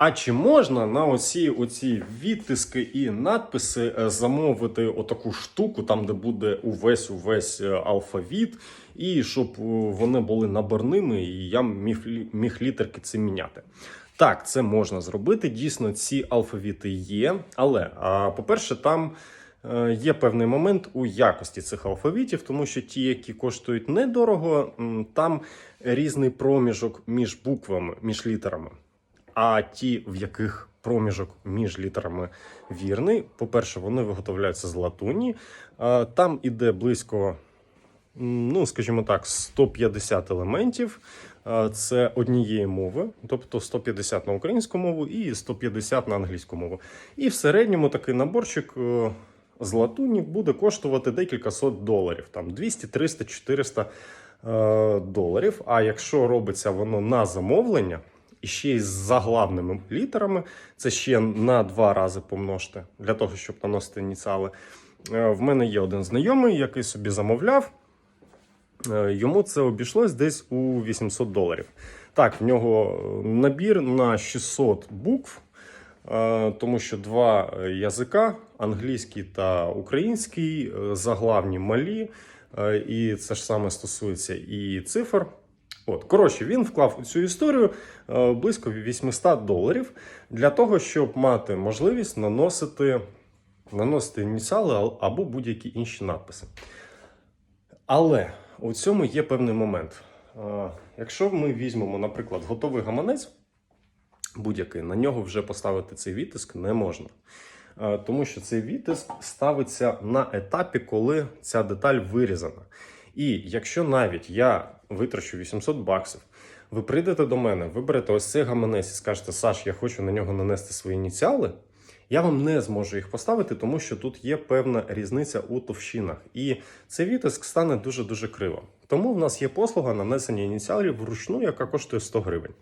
А чи можна на оці, оці відтиски і надписи е, замовити отаку штуку, там де буде увесь увесь е, алфавіт, і щоб е, вони були наборними, і я міг, міг літерки це міняти? Так, це можна зробити. Дійсно, ці алфавіти є. Але, по-перше, там є певний момент у якості цих алфавітів, тому що ті, які коштують недорого, там різний проміжок між буквами, між літерами. А ті, в яких проміжок між літерами вірний, по-перше, вони виготовляються з латуні. Там іде близько, ну скажімо так, 150 елементів. Це однієї мови, тобто 150 на українську мову і 150 на англійську мову. І в середньому такий наборчик е, з латуні буде коштувати декілька сот доларів, там 200, 300, 400 е, доларів. А якщо робиться воно на замовлення, і ще й з заглавними літерами, це ще на два рази помножте для того, щоб наносити ініціали. Е, В мене є один знайомий, який собі замовляв. Е, Йому це обійшлось десь у 800 доларів. Так, в нього е, набір на 600 букв, тому що два язика англійський та український, заглавні малі, і це ж саме стосується і цифр. От, коротше, він вклав у цю історію е, близько 800 доларів для того, щоб мати можливість наносити, наносити ініціали або будь-які інші надписи. Але у цьому є певний момент. Е, Якщо ми візьмемо, наприклад, готовий гаманець, будь-який, на нього вже поставити цей відтиск не можна. Е, Тому що цей відтиск ставиться на етапі, коли ця деталь вирізана. І якщо навіть я витрачу 800 баксів, ви прийдете до мене, виберете ось цей гаманець і скажете, Саш, я хочу на нього нанести свої ініціали. Я вам не зможу їх поставити, тому що тут є певна різниця у товщинах, і цей відтиск стане дуже дуже криво. Тому в нас є послуга нанесення ініціалів вручну, яка коштує 100 гривень.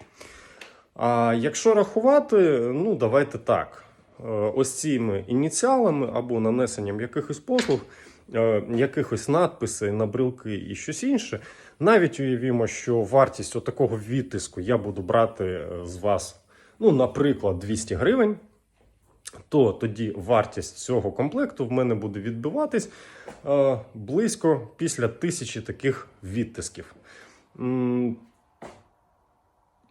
А якщо рахувати, ну давайте так. Е, Ось цими ініціалами або нанесенням якихось послуг, якихось надписей на брилки і щось інше. Навіть уявімо, що вартість отакого відтиску я буду брати е, з вас, ну, наприклад, 200 гривень. То тоді вартість цього комплекту в мене буде відбиватись е, близько після тисячі таких відтисків. М,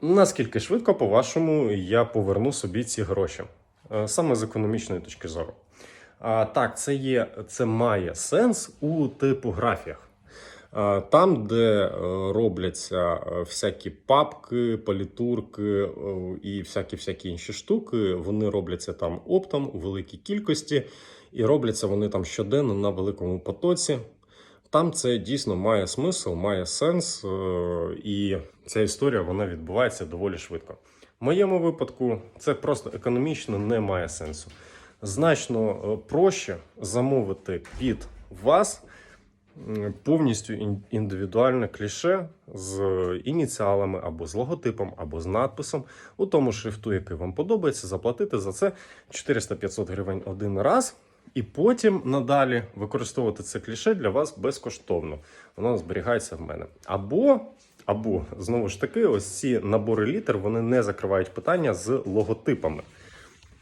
Наскільки швидко, по-вашому, я поверну собі ці гроші? Е, Саме з економічної точки зору. А, так, це є, це має сенс у типографіях. Там, де е, робляться е, всякі папки, палітурки е, і всякі всякі інші штуки, вони робляться там оптом у великій кількості, і робляться вони там щоденно на великому потоці. Там це дійсно має смисл, має сенс, і ця історія вона відбувається доволі швидко. В моєму випадку це просто економічно не має сенсу. Значно е, проще замовити під вас повністю індивідуальне кліше з ініціалами або з логотипом, або з надписом у тому шрифту, який вам подобається, заплатити за це 400-500 гривень один раз. І потім надалі використовувати це кліше для вас безкоштовно. Воно зберігається в мене. Або, або знову ж таки, ось ці набори літер вони не закривають питання з логотипами.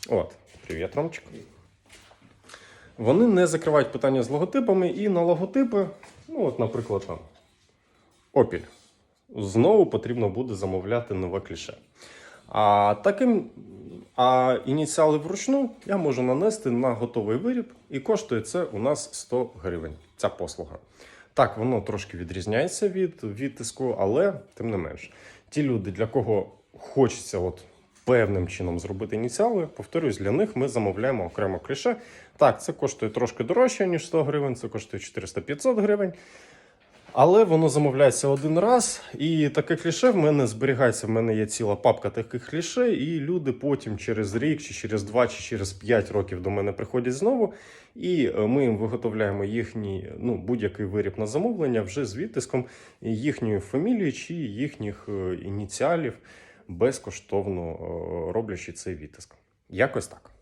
От, привіт, Ромчик. Вони не закривають питання з логотипами, і на логотипи, ну, от, наприклад, там Опіль. Знову потрібно буде замовляти нове кліше. А таким а ініціали вручну я можу нанести на готовий виріб, і коштує це у нас 100 гривень. Ця послуга. Так, воно трошки відрізняється від відтиску, але тим не менш, ті люди, для кого хочеться от певним чином зробити ініціали, повторюсь, для них ми замовляємо окремо кліше. Так, це коштує трошки дорожче, ніж 100 гривень, це коштує 400-500 гривень. Але воно замовляється один раз, і таке кліше в мене зберігається. В мене є ціла папка таких кліше, і люди потім через рік, чи через два, чи через п'ять років до мене приходять знову. І е, ми їм виготовляємо їхній ну, будь-який виріб на замовлення вже з відтиском їхньої фамілії чи їхніх е, ініціалів, безкоштовно е, роблячи цей відтиск. Якось так.